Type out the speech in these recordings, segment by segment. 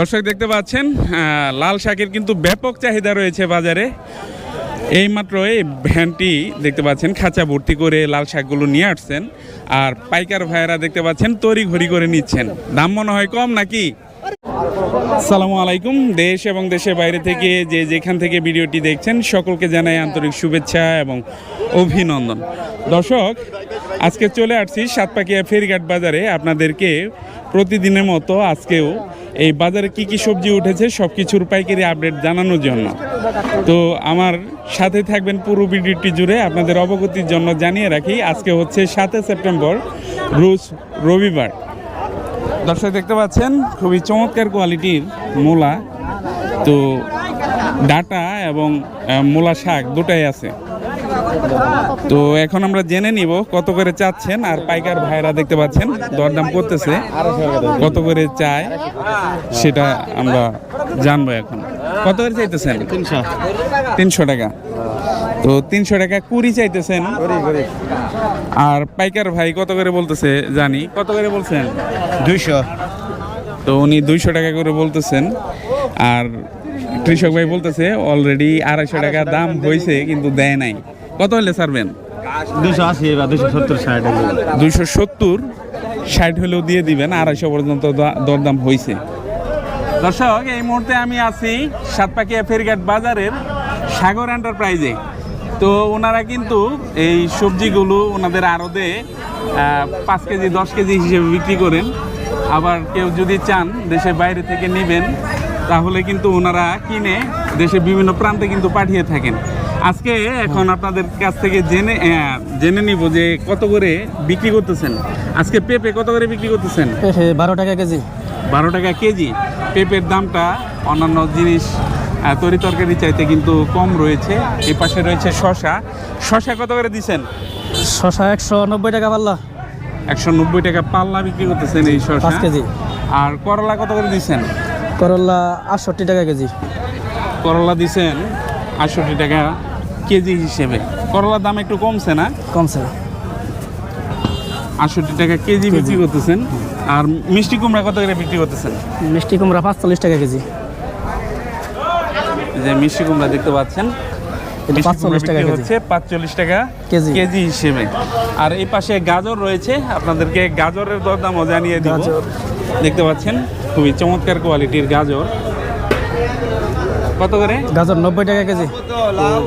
দর্শক দেখতে পাচ্ছেন লাল শাকের কিন্তু ব্যাপক চাহিদা রয়েছে বাজারে। এইমাত্র এই ভ্যানটি দেখতে পাচ্ছেন, খাঁচা ভর্তি করে লাল শাকগুলো নিয়ে আসছেন। আর পাইকার ভাইয়েরা দেখতে পাচ্ছেন তড়ি ঘড়ি করে নিচ্ছেন। দাম মনে হয় কম নাকি? সালামু আলাইকুম। দেশ এবং দেশের বাইরে থেকে যে যেখান থেকে ভিডিওটি দেখছেন, সকলকে জানাই আন্তরিক শুভেচ্ছা এবং অভিনন্দন। দর্শক, আজকে চলে আসছি সাতপাকিয়া ফেরিঘাট বাজারে। আপনাদেরকে প্রতিদিনের মতো আজকেও এই বাজারে কি কি সবজি উঠেছে সব কিছুর পাইকারি আপডেট জানানোর জন্য। তো আমার সাথে থাকবেন পুরো ভিডিওটি জুড়ে, আপনাদের অবগতির জন্য জানিয়ে রাখি, আজকে হচ্ছে সাতে সেপ্টেম্বর, রোজ রবিবার। দর্শক দেখতে পাচ্ছেন, খুবই চমৎকার কোয়ালিটির মূলা। তো ডাটা এবং মূলা শাক দুটাই আছে। তো এখন আমরা জেনে নিব কত করে চাচ্ছেন আর পাইকার ভাইরা দেখতে পাচ্ছেন দরদাম করতেছে। কত করে চায় সেটা আমরা জানব এখন। কত করে চাইতেছেন? তিনশো। টাকা। তো তিনশো টাকা কুড়ি চাইতেছেন। আর পাইকার ভাই কত করে বলতেছে জানি। কত করে বলছেন? দুইশো। তো উনি দুইশো টাকা করে বলতেছেন। আর কৃষক ভাই বলতেছে অলরেডি আড়াইশো টাকা দাম হয়েছে কিন্তু দেয় নাই। কত হলে ছাড়বেন? দুশো আশি বা দুশো সত্তর ষাট দুইশো সত্তর ষাট হলেও দিয়ে দিবেন আড়াইশো পর্যন্ত দরদাম হয়েছে দর্শক এই মুহূর্তে আমি আছি সাতপাকিয়া ফেরিঘাট বাজারের সাগর এন্টারপ্রাইজে। তো ওনারা কিন্তু এই সবজিগুলো ওনাদের আড়তে পাঁচ কেজি দশ কেজি হিসেবে বিক্রি করেন। আবার কেউ যদি চান দেশের বাইরে থেকে নেবেন তাহলে কিন্তু ওনারা কিনে দেশের বিভিন্ন প্রান্তে কিন্তু পাঠিয়ে থাকেন। আজকে এখন আপনাদের কাছ থেকে জেনে জেনে নিব যে কত করে বিক্রি করতেছেন। আজকে পেঁপে কত করে বিক্রি করতেছেন? বারো টাকা কেজি। বারো টাকা কেজি। পেঁপের দামটা অন্যান্য জিনিস তরি তরকারি চাইতে কিন্তু কম রয়েছে। এই পাশে রয়েছে শশা শশা কত করে দিছেন? শশা একশো নব্বই টাকা পাল্লা। একশো নব্বই টাকা পাল্লা বিক্রি করতেছেন এই শশা কেজি। আর করলা কত করে দিছেন? করলা আটষট্টি টাকা কেজি। করলা দিছেন আটষট্টি টাকা। কেজি হিসেবে। করলার দাম একটু কমছে না? কমছে আটষট্টি টাকা কেজি বিক্রি করতেছেন। আর মিষ্টি কুমড়া কত করে বিক্রি করতেছেন? মিষ্টি কুমড়া পাঁচচল্লিশ টাকা কেজি। যে মিষ্টি কুমড়া দেখতে পাচ্ছেন। এটা মিষ্টি কুমড়া 45 টাকা বিক্রি কেজি। হচ্ছে পাঁচচল্লিশ টাকা কেজি। কেজি হিসেবে। আর এই পাশে গাজর রয়েছে। আপনাদেরকে গাজরের দরদামও জানিয়ে দিব। দেখতে পাচ্ছেন খুবই চমৎকার কোয়ালিটির গাজর। কত করে? গাজর নব্বই টাকা কেজি।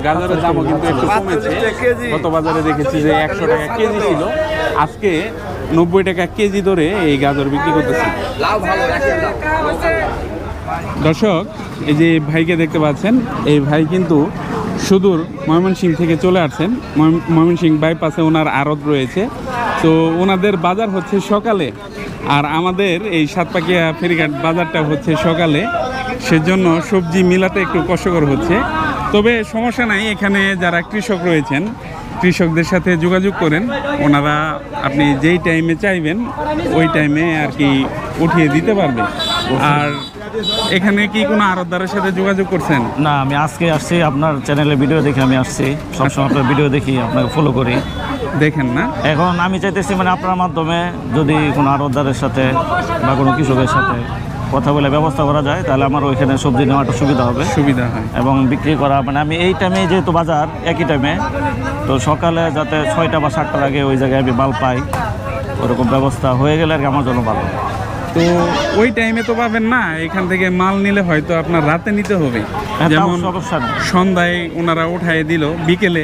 গাজরের দামও কিন্তু একটু কমেছে। গত বাজারে দেখেছি যে একশো টাকা কেজি ছিল। আজকে নব্বই টাকা কেজি ধরে এই গাজর বিক্রি করতেছে। দর্শক এই যে ভাইকে দেখতে পাচ্ছেন এই ভাই কিন্তু সুদূর ময়মনসিং থেকে চলে আসছেন। ময়ম- ময়মনসিং বাইপাসে ওনার আড়ত রয়েছে। তো ওনাদের বাজার হচ্ছে সকালে। আর আমাদের এই সাতপাকিয়া ফেরিঘাট বাজারটা হচ্ছে সকালে। সেজন্য সবজি মিলাতে একটু কষ্টকর হচ্ছে। তবে সমস্যা নাই এখানে যারা কৃষক রয়েছেন কৃষকদের সাথে যোগাযোগ করেন। ওনারা আপনি যেই টাইমে চাইবেন ওই টাইমে আর কি উঠিয়ে দিতে পারবে। আর এখানে কি কোনো আরতদারের সাথে যোগাযোগ করছেন? না আমি আজকে আসছি আপনার চ্যানেলে ভিডিও দেখে আমি আসছি। সবসময় আপনার ভিডিও দেখি আপনাকে ফলো করি। দেখেন না? এখন আমি চাইতেছি মানে আপনার মাধ্যমে যদি কোনো আড়তদারের সাথে বা কোনো কৃষকের সাথে কথা বলে ব্যবস্থা করা যায় তাহলে আমার ওইখানে সবজি নেওয়াটা সুবিধা হবে। সুবিধা হয়। এবং বিক্রি করা মানে আমি এই টাইমে যেহেতু বাজার একই টাইমে তো সকালে যাতে ছয়টা বা সাতটার আগে ওই জায়গায় আমি মাল পাই ওরকম ব্যবস্থা হয়ে গেলে আর কি আমার জন্য ভালো। তো ওই টাইমে তো পাবেন না এখান থেকে মাল নিলে হয়তো আপনার রাতে নিতে হবে। হ্যাঁ, যেমন সন্ধ্যায় ওনারা উঠায় দিল বিকেলে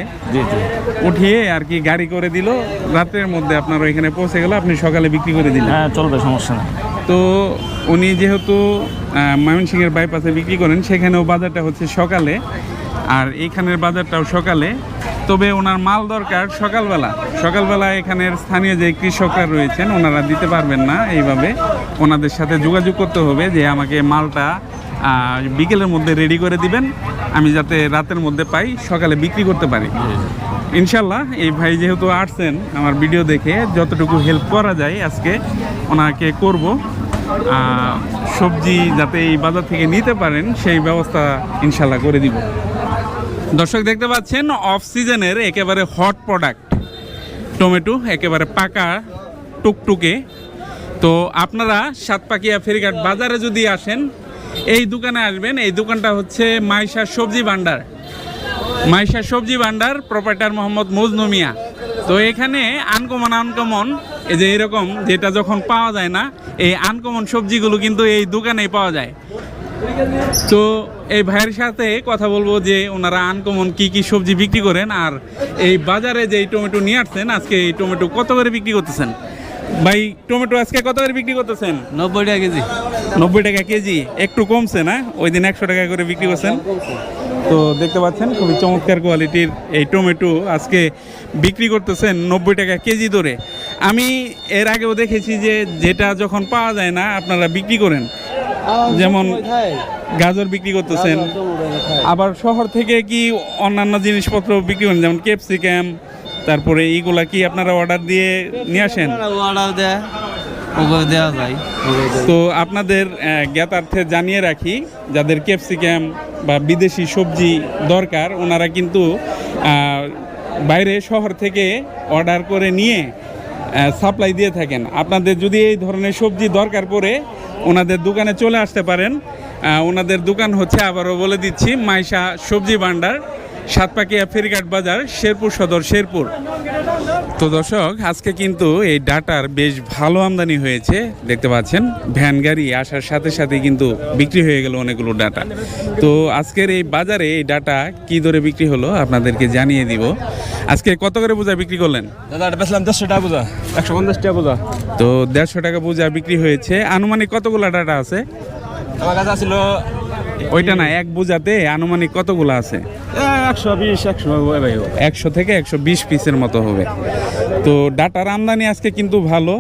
উঠিয়ে আর কি গাড়ি করে দিল রাতের মধ্যে আপনার ওইখানে পৌঁছে গেল আপনি সকালে বিক্রি করে দিলেন। হ্যাঁ চলবে সমস্যা নেই। তো উনি যেহেতু ময়মনসিংহের বাইপাসে বিক্রি করেন, সেখানেও বাজারটা হচ্ছে সকালে। আর এইখানের বাজারটাও সকালে। তবে ওনার মাল দরকার সকালবেলা। সকালবেলা এখানের স্থানীয় যে কৃষকরা রয়েছেন, ওনারা দিতে পারবেন না এইভাবে। ওনাদের সাথে যোগাযোগ করতে হবে যে আমাকে মালটা বিকেলের মধ্যে রেডি করে দিবেন। আমি যাতে রাতের মধ্যে পাই, সকালে বিক্রি করতে পারি। ইনশাল্লাহ, এই ভাই যেহেতু আসছেন আমার ভিডিও দেখে, যতটুকু হেল্প করা যায় আজকে ওনাকে করব। সবজি যাতে এই বাজার থেকে নিতে পারেন, সেই ব্যবস্থা ইনশাল্লাহ করে দিব। দর্শক, দেখতে পাচ্ছেন অফ সিজনের একেবারে হট প্রোডাক্ট টমেটো একেবারে পাকা, টুকটুকে। তো আপনারা সাতপাকিয়া ফেরিঘাট বাজারে যদি আসেন এই দোকানে আসবেন, এই দোকানটা হচ্ছে মাইশা সবজি ভান্ডার। মাইশা সবজি ভান্ডার প্রপার্টার মোহাম্মদ মজনু মিয়া। তো এখানে আনকমন আনকমন, এই যে এরকম, যেটা যখন পাওয়া যায় না, এই আনকমন সবজিগুলো কিন্তু এই দোকানেই পাওয়া যায়। তো এই ভাইয়ের সাথে কথা বলব যে ওনারা আনকমন কি কি সবজি বিক্রি করেন, আর এই বাজারে যে টমেটো নিয়ে আসছেন, আজকে এই টমেটো কত করে বিক্রি করতেছেন? ভাই টমেটো আজকে কত করে বিক্রি করতেছেন? নব্বই টাকা কেজি। নব্বই টাকা কেজি একটু কমছে না? ওই দিন একশো টাকা করে বিক্রি করছেন। তো দেখতে পাচ্ছেন খুবই চমৎকার কোয়ালিটির এই টমেটো আজকে বিক্রি করতেছেন নব্বই টাকা কেজি ধরে। আমি এর আগেও দেখেছি যে যেটা যখন পাওয়া যায় না আপনারা বিক্রি করেন। যেমন গাজর বিক্রি করতেছেন। আবার শহর থেকে কি অন্যান্য জিনিসপত্র বিক্রি করেন যেমন ক্যাপসিকাম তারপরে এইগুলা কি আপনারা অর্ডার দিয়ে নিয়ে আসেন? অর্ডার দেয় ওগুলো দেওয়া যায়। তো আপনাদের জ্ঞাতার্থে জানিয়ে রাখি যাদের ক্যাপসিকাম বা বিদেশি সবজি দরকার ওনারা কিন্তু বাইরে শহর থেকে অর্ডার করে নিয়ে সাপ্লাই দিয়ে থাকেন। আপনাদের যদি এই ধরনের সবজি দরকার পড়ে ওনাদের দোকানে চলে আসতে পারেন। ওনাদের দোকান হচ্ছে আবারও বলে দিচ্ছি মাইশা সবজি ভান্ডার। সাতপাকিয়া ফেরিঘাট বাজার শেরপুর সদর শেরপুর। তো দর্শক আজকে কিন্তু এই ডাটার বেশ ভালো আমদানি হয়েছে দেখতে পাচ্ছেন। ভ্যান গাড়ি আসার সাথে সাথে কিন্তু বিক্রি হয়ে গেল অনেকগুলো ডাটা। তো আজকের এই বাজারে এই ডাটা কি দরে বিক্রি হলো আপনাদেরকে জানিয়ে দিব। আজকে কত করে বোঝা বিক্রি করলেন? দাদা এটা বেচলাম দেড়শো টাকা বোঝা। একশো পঞ্চাশ টাকা বোঝা। তো দেড়শো টাকা বোঝা বিক্রি হয়েছে। আনুমানিক কতগুলো ডাটা আছে? আমার কাছে ছিল ওইটা না এক বোঝাতে আনুমানিক কতগুলো আছে? একশো বিশ একশো একশো থেকে একশো বিশ পিসের মতো হবে। তো ডাটার আমদানি আজকে কিন্তু ভালো।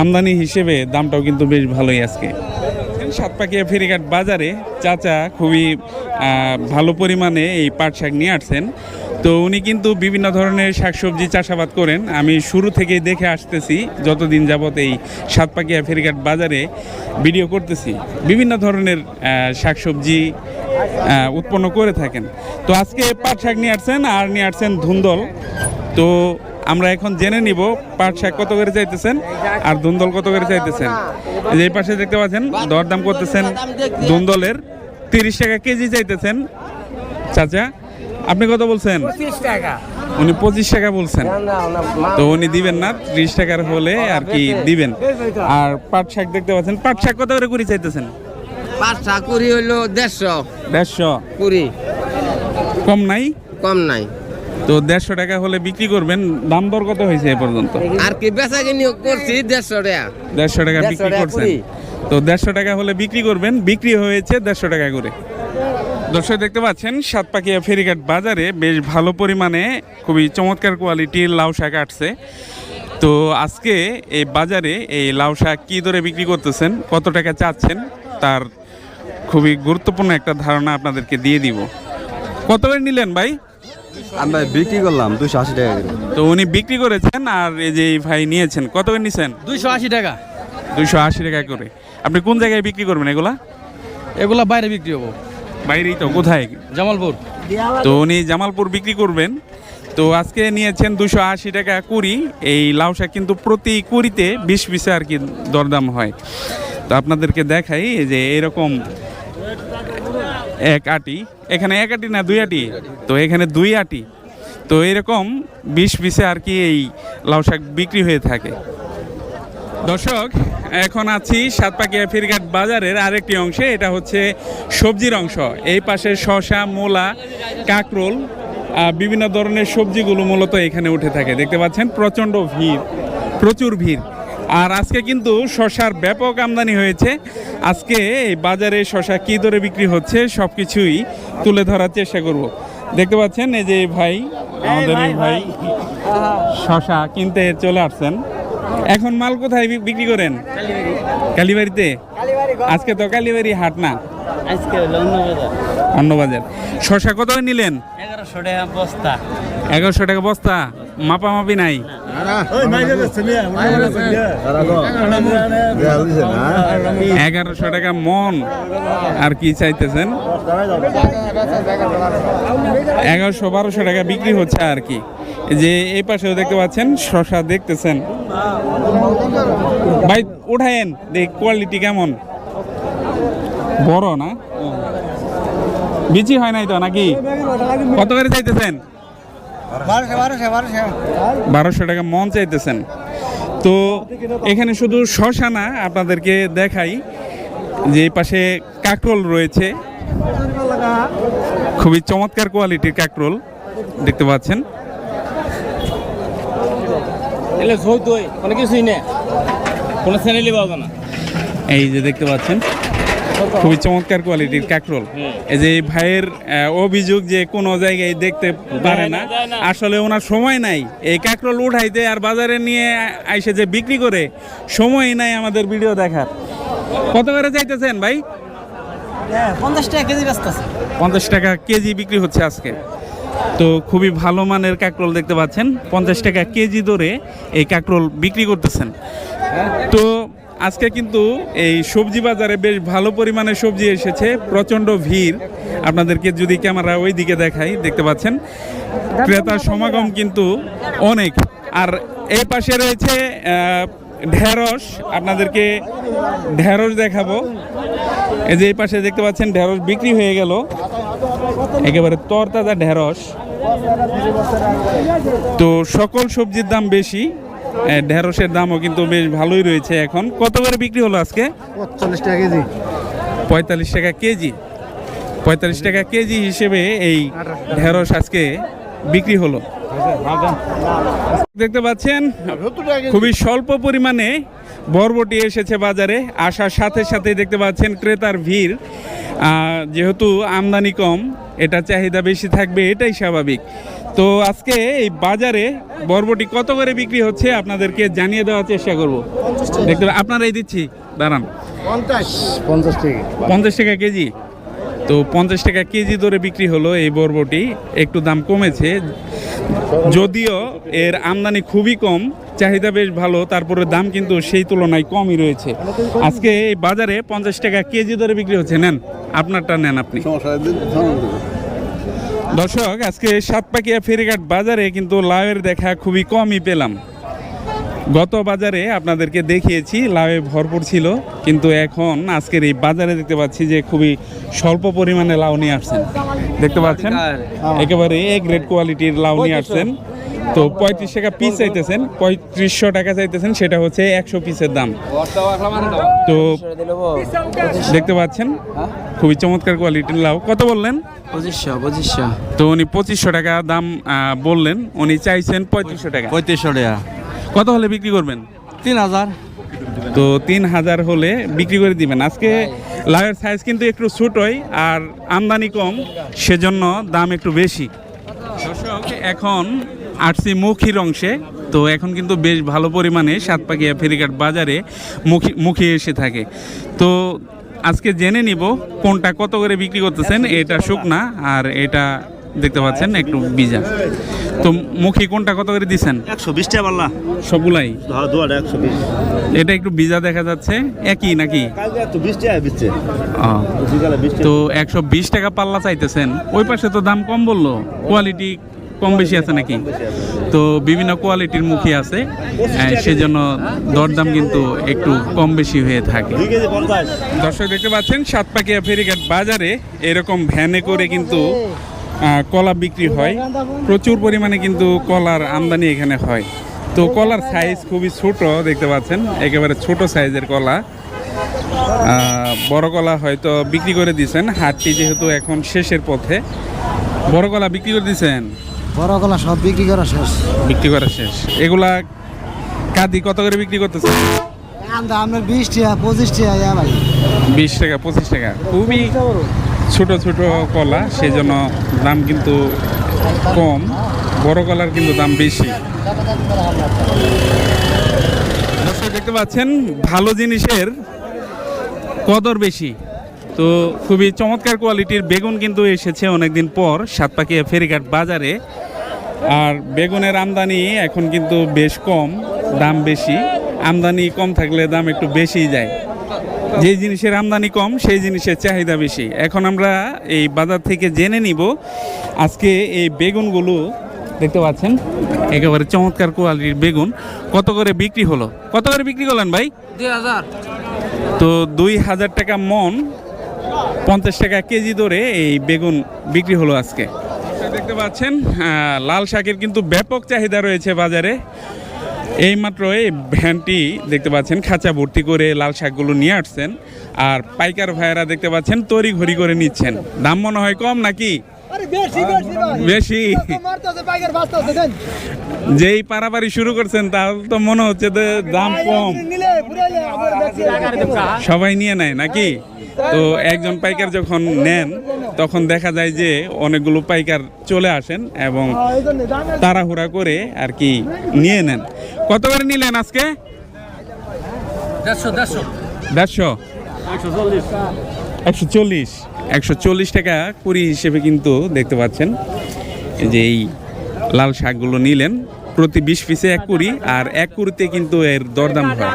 আমদানি হিসেবে দামটাও কিন্তু বেশ ভালোই আজকে। সাতপাকিয়া ফেরিঘাট বাজারে চাচা খুবই ভালো পরিমাণে এই পাট শাক নিয়ে আসছেন। তো উনি কিন্তু বিভিন্ন ধরনের শাকসবজি চাষাবাদ করেন। আমি শুরু থেকেই দেখে আসতেছি, যতদিন যাবত এই সাতপাকিয়া ফেরিঘাট বাজারে ভিডিও করতেছি, বিভিন্ন ধরনের শাকসবজি উৎপন্ন করে থাকেন। তো আজকে পাট শাক নিয়ে আসছেন, আর নিয়ে আসছেন ধুন্দল। তো আমরা এখন জেনে নিব পাট শাক কত করে চাইতেছেন, আর ধুন্দল কত করে চাইতেছেন। যে পাশে দেখতে পাচ্ছেন, দরদাম করতেছেন ধুন্দলের। তিরিশ টাকা কেজি চাইতেছেন, চাচা। আপনি কত বলছেন? উনি পঁচিশ টাকা বলছেন। তো উনি দিবেন না ত্রিশ টাকার হলে আর কি দিবেন। আর পাট শাক দেখতে পাচ্ছেন পাট শাক কত করে কুড়ি চাইতেছেন? কুড়ি হইল দেড়শো। দেড়শো? কুড়ি। কম নাই? কম নাই। তো দেড়শো টাকা হলে বিক্রি করবেন দাম দর কত হয়েছে এ পর্যন্ত? আর কি বেচা কিনি করছি দেড়শো টাকা। দেড়শো টাকা বিক্রি করছেন। তো দেড়শো টাকা হলে বিক্রি করবেন বিক্রি হয়েছে দেড়শো টাকা করে। দর্শক দেখতে পাচ্ছেন সাতপাকিয়া ফেরিঘাট বাজারে বেশ ভালো পরিমাণে খুবই চমৎকার কোয়ালিটির লাউ শাক আসছে। তো আজকে এই বাজারে এই লাউ শাক কী দরে বিক্রি করতেছেন কত টাকা চাচ্ছেন তার খুবই গুরুত্বপূর্ণ একটা ধারণা আপনাদেরকে দিয়ে দিব। কত করে নিলেন ভাই? আমরা বিক্রি করলাম দুশো আশি টাকা করে। তো উনি বিক্রি করেছেন আর এই যে ভাই নিয়েছেন কত করে নিছেন? দুইশো আশি টাকা। দুইশো আশি টাকা করে। আপনি কোন জায়গায় বিক্রি করবেন এগুলা? এগুলা বাইরে বিক্রি হব। বাইরেই তো কোথায়? জামালপুর। তো উনি জামালপুর বিক্রি করবেন। তো আজকে নিয়েছেন দুশো আশি টাকা কুড়ি। এই লাউ শাক কিন্তু প্রতি কুড়িতে বিশ পিসে আর কি দরদাম হয়। তো আপনাদেরকে দেখাই যে এরকম এক আটি। এখানে এক আটি না দুই আটি? তো এখানে দুই আটি। তো এরকম বিশ পিসে আর কি এই লাউ শাক বিক্রি হয়ে থাকে। দর্শক এখন আছি সাতপাকিয়া ফেরিঘাট বাজারের আরেকটি অংশে এটা হচ্ছে সবজির অংশ। এই পাশে শসা মূলা কাকরোল বিভিন্ন ধরনের সবজিগুলো মূলত এখানে উঠে থাকে। দেখতে পাচ্ছেন প্রচণ্ড ভিড় প্রচুর ভিড়। আর আজকে কিন্তু শশার ব্যাপক আমদানি হয়েছে। আজকে এই বাজারে শশা কী দরে বিক্রি হচ্ছে সব কিছুই তুলে ধরার চেষ্টা করব। দেখতে পাচ্ছেন এই যে ভাই আমাদের ভাই শশা কিনতে চলে আসছেন। এখন মাল কোথায় বিক্রি করেন? কালীবাড়িতে? আজকে তো কালীবাড়ি হাট না। আজকে অন্নবাজার। শশা কত নিলেন? এগারোশো টাকা বস্তা। এগারোশো টাকা বস্তা? মাপামাপি নাই? এগারোশো টাকা। মন। আর কি চাইতেছেন? এগারোশো বারোশো টাকা বিক্রি হচ্ছে আর কি। যে এই পাশেও দেখতে পাচ্ছেন শশা দেখতেছেন। ভাই উঠায়েন দেখ কোয়ালিটি কেমন? বড় না? বিচি হয় নাই তো নাকি? কত করে চাইতেছেন? বারোশো টাকা মন চাইতেছেন। তো এখানে শুধু শশা না আপনাদেরকে দেখাই যে এই পাশে কাকরোল রয়েছে। খুবই চমৎকার কোয়ালিটির কাকরোল দেখতে পাচ্ছেন। এলে ঝোল দই কোনো কিছুই নেই। কোনো চ্যানেলই পাবো না। এই যে দেখতে পাচ্ছেন খুবই চমৎকার কোয়ালিটির কাকরোল এই যে এই ভাইয়ের অভিযোগ যে কোনো জায়গায় দেখতে পারে না আসলে ওনার সময় নাই। এই কাকরোল উঠাইতে আর বাজারে নিয়ে আইসে যে বিক্রি করে সময় নাই আমাদের ভিডিও দেখার। কত করে চাইতেছেন ভাই? পঞ্চাশ টাকা কেজি ব্যস্ত পঞ্চাশ টাকা কেজি বিক্রি হচ্ছে আজকে। তো খুবই ভালো মানের কাকরোল দেখতে পাচ্ছেন। পঞ্চাশ টাকা কেজি দরে এই কাকরোল বিক্রি করতেছেন। তো আজকে কিন্তু এই সবজি বাজারে বেশ ভালো পরিমাণে সবজি এসেছে, প্রচণ্ড ভিড়। আপনাদেরকে যদি ক্যামেরা ওই দিকে দেখাই, দেখতে পাচ্ছেন? ক্রেতার সমাগম কিন্তু অনেক। আর এই পাশে রয়েছে ঢেঁড়স। আপনাদেরকে ঢেঁড়স দেখাবো। এই যে এই পাশে দেখতে পাচ্ছেন, ঢেঁড়স বিক্রি হয়ে গেল। একেবারে তরতাজা ঢেঁড়স। তো সকল সবজির দাম বেশি। ঢেঁড়সের দামও কিন্তু বেশ ভালোই রয়েছে এখন। কত করে বিক্রি হলো আজকে? চল্লিশ টাকা কেজি। পঁয়তাল্লিশ টাকা কেজি। পঁয়তাল্লিশ টাকা কেজি হিসেবে এই ঢেঁড়স আজকে বিক্রি হলো। দেখতে পাচ্ছেন খুবই স্বল্প পরিমাণে বরবটি এসেছে বাজারে। আসার সাথে সাথে দেখতে পাচ্ছেন ক্রেতার ভিড়। যেহেতু আমদানি কম এটা চাহিদা বেশি থাকবে এটাই স্বাভাবিক। তো আজকে এই বাজারে বরবটি কত করে বিক্রি হচ্ছে আপনাদেরকে জানিয়ে দেওয়ার চেষ্টা করব। দেখতে আপনারাই দিচ্ছি দাঁড়ান। পঞ্চাশ। পঞ্চাশ টাকা। পঞ্চাশ টাকা কেজি। তো পঞ্চাশ টাকা কেজি ধরে বিক্রি হলো এই বরবটি একটু দাম কমেছে। যদিও এর আমদানি খুবই কম চাহিদা বেশ ভালো তারপরে দাম কিন্তু সেই তুলনায় কমই রয়েছে। আজকে এই বাজারে পঞ্চাশ টাকা কেজি ধরে বিক্রি হচ্ছে নেন আপনারটা নেন আপনি। দর্শক আজকে সাতপাকিয়া ফেরিঘাট বাজারে কিন্তু লাউয়ের দেখা খুবই কমই পেলাম। গত বাজারে আপনাদেরকে দেখিয়েছি লাউয়ে ভরপুর ছিল কিন্তু এখন আজকের এই বাজারে দেখতে পাচ্ছি যে খুবই স্বল্প পরিমাণে লাউ নিয়ে আসছেন। দেখতে পাচ্ছেন? একেবারে এ গ্রেড কোয়ালিটির লাউ নিয়ে আসছেন। তো পঁয়ত্রিশ টাকা পিস চাইতেছেন পঁয়ত্রিশশো টাকা চাইতেছেন সেটা হচ্ছে একশো পিসের দাম। তো দেখতে পাচ্ছেন? খুবই চমৎকার কোয়ালিটির লাউ। কত বললেন? পঁচিশশো পঁচিশশো। তো উনি পঁচিশশো টাকা দাম বললেন উনি চাইছেন পঁয়ত্রিশশো টাকা। পঁয়ত্রিশশো টাকা। কত হলে বিক্রি করবেন? তিন হাজার। তো তিন হাজার হলে বিক্রি করে দিবেন। আজকে লাউয়ের সাইজ কিন্তু একটু ছোটই আর আমদানি কম সেজন্য দাম একটু বেশি। দর্শক এখন আসছি মুখির অংশে তো এখন কিন্তু বেশ ভালো পরিমাণে সাতপাকিয়া ফেরিঘাট বাজারে মুখী মুখী এসে থাকে। তো আজকে জেনে নিব কোনটা কত করে বিক্রি করতেছেন। এটা শুকনা আর এটা দেখতে পাচ্ছেন একটু বিজা তো মুখে কোনটা কত করে দিচ্ছেন একশো বিশ টাকা পাল্লা সবগুলাই? এটা একটু বিজা দেখা যাচ্ছে। একই নাকি? তো একশো বিশ টাকা পাল্লা চাইতেছেন। ওই পাশে তো দাম কম বলল। কোয়ালিটি কম বেশি আছে নাকি? তো বিভিন্ন কোয়ালিটির মুখী আছে সেজন্য দরদাম কিন্তু একটু কম বেশি হয়ে থাকে। দর্শক দেখতে পাচ্ছেন, সাতপাকিয়া ফেরিঘাট বাজারে এরকম ভ্যানে করে কিন্তু কলা বিক্রি হয়। প্রচুর পরিমাণে কিন্তু কলার আমদানি এখানে হয়। তো কলার সাইজ খুবই ছোট, দেখতে পাচ্ছেন, একেবারে ছোট সাইজের কলা। বড় কলা হয়তো বিক্রি করে দিয়েছেন, হাটটি যেহেতু এখন শেষের পথে। বড় কলা বিক্রি করে দিয়েছেন? বড় কলা সব বিক্রি করা শেষ। বিক্রি করা শেষ। এগুলা কাদি কত করে বিক্রি করতেছেন আপনার বিশ টাকা পঁচিশ টাকা ভাই। বিশ টাকা পঁচিশ টাকা। খুবই ছোট ছোট কলা সেই জন্য দাম কিন্তু কম। বড় কলার কিন্তু দাম বেশি। দেখতে পাচ্ছেন ভালো জিনিসের কদর বেশি। তো খুবই চমৎকার কোয়ালিটির বেগুন কিন্তু এসেছে অনেকদিন পর সাতপাকিয়া ফেরিঘাট বাজারে। আর বেগুনের আমদানি এখন কিন্তু বেশ কম দাম বেশি। আমদানি কম থাকলে দাম একটু বেশিই যায়। যে জিনিসের আমদানি কম সেই জিনিসের চাহিদা বেশি। এখন আমরা এই বাজার থেকে জেনে নিব আজকে এই বেগুনগুলো দেখতে পাচ্ছেন একেবারে চমৎকার কোয়ালিটির বেগুন। কত করে বিক্রি হলো? কত করে বিক্রি করলেন ভাই? দুই হাজার। তো দুই হাজার টাকা মন পঞ্চাশ টাকা কেজি ধরে এই বেগুন বিক্রি হলো আজকে। দেখতে পাচ্ছেন লাল শাকের কিন্তু ব্যাপক চাহিদা রয়েছে বাজারে। এইমাত্র এই ভ্যানটি দেখতে পাচ্ছেন খাঁচা ভর্তি করে লাল শাকগুলো নিয়ে আসছেন। আর পাইকার ভাইয়েরা দেখতে পাচ্ছেন তড়ি ঘড়ি করে নিচ্ছেন। দাম মনে হয় কম নাকি? বেশি যেই পারাপারি শুরু করছেন তাহলে তো মনে হচ্ছে যে দাম কম। সবাই নিয়ে নেয় নাকি? তো একজন পাইকার যখন নেন তখন দেখা যায় যে অনেকগুলো পাইকার চলে আসেন এবং তাড়াহুড়া করে আর কি নিয়ে নেন। কত করে নিলেন আজকে? দেড়শো একশো চল্লিশ। একশো চল্লিশ। টাকা কুড়ি হিসেবে কিন্তু দেখতে পাচ্ছেন। যে এই লাল শাকগুলো নিলেন প্রতি বিশ পিসে এক কুড়ি আর এক কুড়িতে কিন্তু এর দরদাম হয়।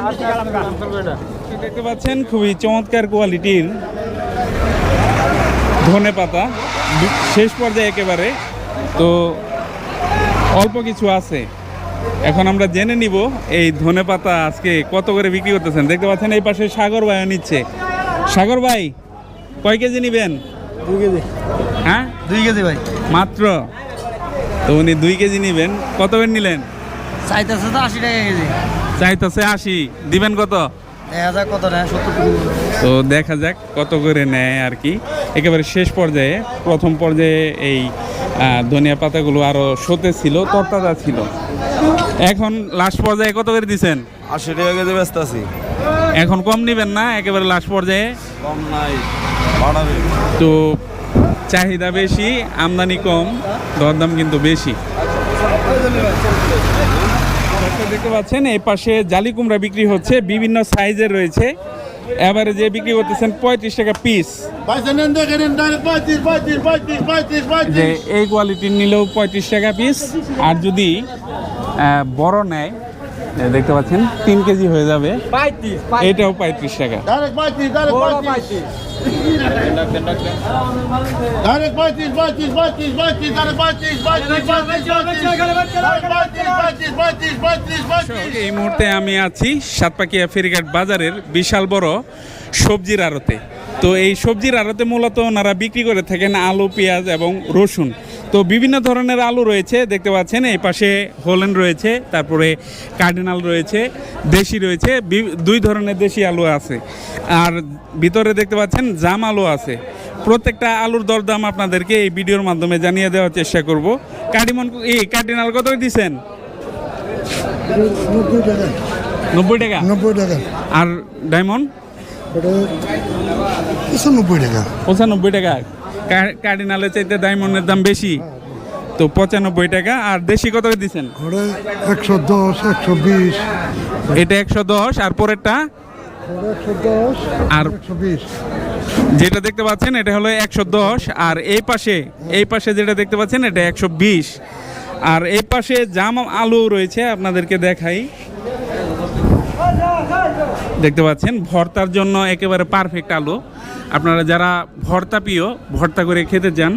দেখতে পাচ্ছেন খুবই চমৎকার কোয়ালিটির ধনে পাতা। শেষ পর্যায়ে একেবারে। তো অল্প কিছু আছে। এখন আমরা জেনে নিব এই ধনে পাতা আজকে কত করে বিক্রি করতেছেন। দেখতে পাচ্ছেন এই পাশে সাগর ভাইও নিচ্ছে। সাগর ভাই কয় কেজি নিবেন? দুই কেজি। হ্যাঁ? দুই কেজি ভাই। মাত্র? তো উনি দুই কেজি নিবেন। কত করে নিলেন? চাইতেছে তো আশি টাকা কেজি। চাইতেছে আশি। দিবেন কত? এক হাজার কত নেয় সত্তর তো দেখা যাক কত করে নেয় আর কি একেবারে শেষ পর্যায়ে প্রথম পর্যায়ে এই ধনিয়া পাতাগুলো আরও সতে ছিল তরতাজা ছিল এখন লাস্ট পর্যায়ে কত করে দিচ্ছেন আশি টাকা কেজি ব্যস্ত আছি এখন কম নিবেন না একেবারে লাস্ট পর্যায়ে কম নাই বাড়াবে তো চাহিদা বেশি আমদানি কম দরদাম কিন্তু বেশি দেখতে পাচ্ছেন, এই পাশে জালি কুমড়া বিক্রি হচ্ছে, বিভিন্ন সাইজের রয়েছে। এবারে যে বিক্রি করতেছেন পঁয়ত্রিশ টাকা পিস এই কোয়ালিটির নিলেও পঁয়ত্রিশ টাকা পিস আর যদি বড় নেয় দেখতে পাচ্ছেন তিন কেজি হয়ে যাবে। এটাও পঁয়ত্রিশ টাকা। এই মুহূর্তে আমি আছি সাতপাকিয়া ফেরিঘাট বাজারের বিশাল বড় সবজির আড়তে। তো এই সবজির আড়তে মূলত ওনারা বিক্রি করে থাকেন আলু পেঁয়াজ এবং রসুন। তো বিভিন্ন ধরনের আলু রয়েছে দেখতে পাচ্ছেন এই পাশে হোলেন রয়েছে তারপরে কার্ডিনাল রয়েছে দেশি রয়েছে দুই ধরনের দেশি আলু আছে। আর ভিতরে দেখতে পাচ্ছেন জাম আলু আছে। প্রত্যেকটা আলুর দরদাম আপনাদেরকে এই ভিডিওর মাধ্যমে জানিয়ে দেওয়ার চেষ্টা করব। কার্ডিমন এই কার্ডিনাল কত দিছেন? নব্বই টাকা। নব্বই টাকা? আর ডায়মন্ড? ওটা একশো নব্বই টাকা। পঁচানব্বই টাকা। কার্ডিনালের চাইতে ডায়মন্ডের দাম বেশি। তো পঁচানব্বই টাকা। আর দেশি কত দিচ্ছেন? একশো দশ একশো বিশ। এটা একশো দশ আর পরেরটা? আর যেটা দেখতে পাচ্ছেন এটা হলো একশো দশ। আর এই পাশে এই পাশে যেটা দেখতে পাচ্ছেন এটা একশো বিশ। আর এই পাশে জাম আলু রয়েছে আপনাদেরকে দেখাই। দেখতে পাচ্ছেন ভর্তার জন্য একেবারে পারফেক্ট আলু। আপনারা যারা ভর্তা প্রিয় ভর্তা করে খেতে চান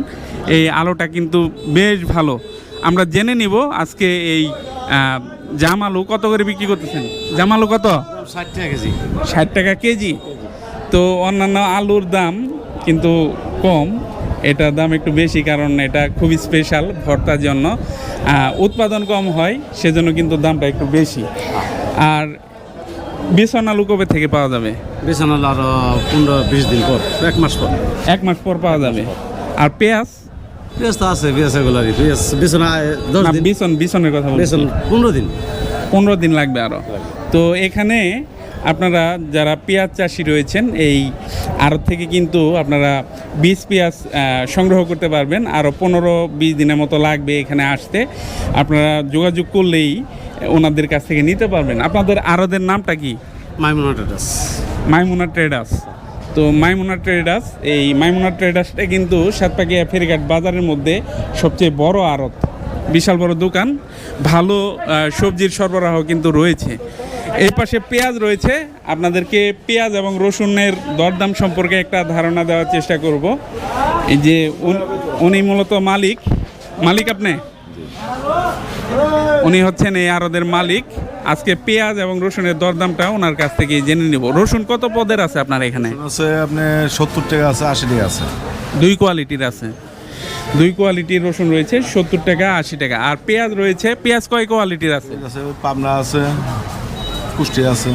এই আলুটা কিন্তু বেশ ভালো। আমরা জেনে নিব আজকে এই জাম আলু কত করে বিক্রি করতেছেন? জাম আলু কত? ষাট টাকা কেজি। ষাট টাকা কেজি। তো অন্যান্য আলুর দাম কিন্তু কম। এটার দাম একটু বেশি কারণ এটা খুবই স্পেশাল ভর্তার জন্য। উৎপাদন কম হয় সেজন্য কিন্তু দামটা একটু বেশি। আর বেসন আলু কবে থেকে পাওয়া যাবে? বিছানাল আরও পনেরো বিশ দিন পর এক মাস পর। এক মাস পর পাওয়া যাবে। আর পেঁয়াজ? পেঁয়াজ তো আছে পেঁয়াজ এগুলারই। পেঁয়াজ বিছানা দশ দিন। বিছন বিছনের কথা বলছি। বেসন পনেরো দিন। পনেরো দিন লাগবে আরও তো এখানে আপনারা যারা পেঁয়াজ চাষি রয়েছেন এই আড়ত থেকে কিন্তু আপনারা বীজ পেঁয়াজ সংগ্রহ করতে পারবেন। আরও পনেরো বিশ দিনের মতো লাগবে এখানে আসতে। আপনারা যোগাযোগ করলেই ওনাদের কাছ থেকে নিতে পারবেন। আপনাদের আড়তের নামটা কি? মাইমুনা ট্রেডার্স। মাইমুনা ট্রেডার্স। তো মাইমুনা ট্রেডার্স এই মাইমুনা ট্রেডার্সটা কিন্তু সাতপাকিয়া ফেরিঘাট বাজারের মধ্যে সবচেয়ে বড় আড়ত। বিশাল বড় দোকান ভালো সবজির সরবরাহ কিন্তু রয়েছে। এই পাশে পেঁয়াজ রয়েছে। আপনাদেরকে পেঁয়াজ এবং রসুনের দরদাম সম্পর্কে একটা ধারণা দেওয়ার চেষ্টা করব। এই যে উন- উনি মূলত মালিক। মালিক আপনি? উনি হচ্ছেন এই আরদের মালিক। আজকে পেঁয়াজ এবং রসুনের দরদামটা ওনার কাছ থেকে জেনে নিব। রসুন কত পদের আছে আপনার এখানে? আছে আপনি সত্তর টাকা আছে আশি টাকা আছে। দুই কোয়ালিটির আছে। দুই কোয়ালিটির রসুন রয়েছে সত্তর টাকা আশি টাকা। আর পেঁয়াজ রয়েছে পেঁয়াজ কয় কোয়ালিটির আছে? পাবনা আছে কুষ্টি আছে।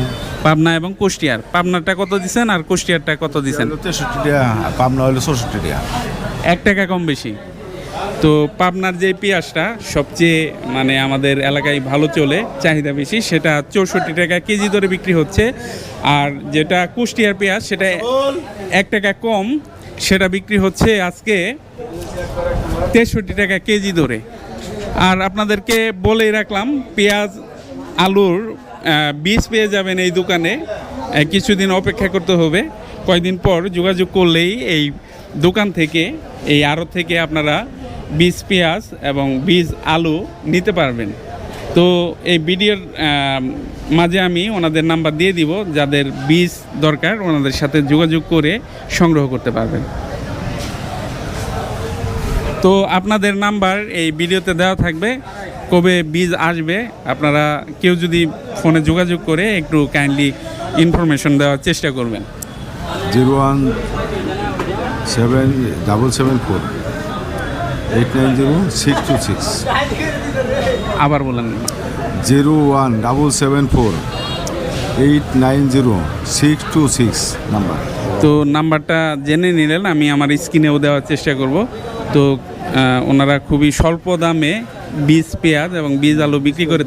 পাবনা এবং কুষ্টিয়ার। পাবনারটা কত দিছেন আর কুষ্টিয়ারটা কত দিছেন? তেষট্টি টাকা পাবনা হলো চৌষট্টি টাকা। এক টাকা কম বেশি। তো পাবনার যে পেঁয়াজটা সবচেয়ে মানে আমাদের এলাকায় ভালো চলে, চাহিদা বেশি, সেটা চৌষট্টি টাকা কেজি দরে বিক্রি হচ্ছে। আর যেটা কুষ্টিয়ার পেঁয়াজ, সেটা এক টাকা কম, সেটা বিক্রি হচ্ছে আজকে তেষট্টি টাকা কেজি দরে। আর আপনাদেরকে বলেই রাখলাম, পেঁয়াজ, আলুর বীজ পেয়ে যাবেন এই দোকানে। কিছুদিন অপেক্ষা করতে হবে। কয়দিন পর যোগাযোগ করলেই এই দোকান থেকে, এই আড়ত থেকে আপনারা বীজ পেঁয়াজ এবং বীজ আলু নিতে পারবেন। তো এই ভিডিওর মাঝে আমি ওনাদের নাম্বার দিয়ে দিব, যাদের বীজ দরকার ওনাদের সাথে যোগাযোগ করে সংগ্রহ করতে পারবেন। তো আপনাদের নাম্বার এই ভিডিওতে দেওয়া থাকবে, কবে বীজ আসবে, আপনারা কেউ যদি ফোনে যোগাযোগ করে একটু কাইন্ডলি ইনফরমেশন দেওয়ার চেষ্টা করবেন। Zero one seven, double seven four. Eight nine zero six two six আবার বলেন। Zero one double seven four eight nine zero six two six number তো নাম্বারটা জেনে নিলেন আমি আমার স্ক্রিনেও দেওয়ার চেষ্টা করব। তো ওনারা খুবই স্বল্প দামে বীজ পেঁয়াজ এবং বীজ আলু বিক্রি করে